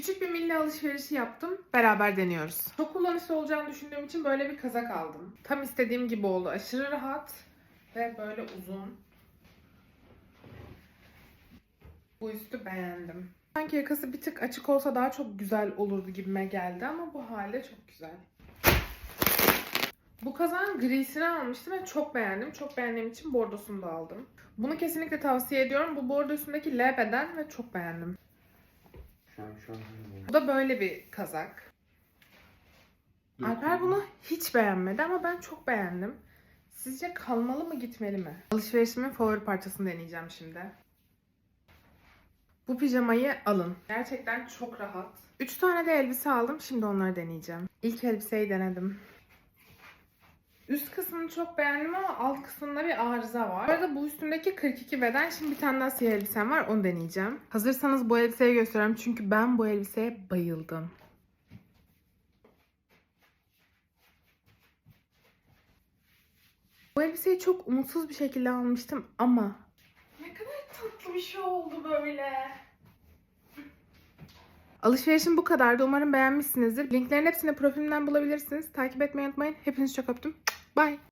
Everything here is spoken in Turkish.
Küçük bir milli alışverişi yaptım. Beraber deniyoruz. Çok kullanışlı olacağını düşündüğüm için böyle bir kazak aldım. Tam istediğim gibi oldu. Aşırı rahat ve böyle uzun. Bu üstü beğendim. Sanki yakası bir tık açık olsa daha çok güzel olurdu gibime geldi ama bu halde çok güzel. Bu kazağın grisini almıştım ve çok beğendim. Çok beğendiğim için bordosunu da aldım. Bunu kesinlikle tavsiye ediyorum. Bu bordo üstündeki L beden ve çok beğendim. Şu an şu an. Bu da böyle bir kazak. Alper bunu hiç beğenmedi ama ben çok beğendim. Sizce kalmalı mı gitmeli mi? Alışverişimin favori parçasını deneyeceğim şimdi. Bu pijamayı alın. Gerçekten çok rahat. 3 tane de elbise aldım. Şimdi onları deneyeceğim. İlk elbiseyi denedim. Üst kısmını çok beğendim ama alt kısmında bir arıza var. Bu arada bu üstündeki 42 beden. Şimdi bir tane daha siyah elbisem var. Onu deneyeceğim. Hazırsanız bu elbiseyi göstereyim. Çünkü ben bu elbiseye bayıldım. Bu elbiseyi çok umutsuz bir şekilde almıştım ama ne kadar tatlı bir şey oldu böyle. Alışverişim bu kadardı. Umarım beğenmişsinizdir. Linklerin hepsini profilimden bulabilirsiniz. Takip etmeyi unutmayın. Hepinizi çok öptüm. Bye.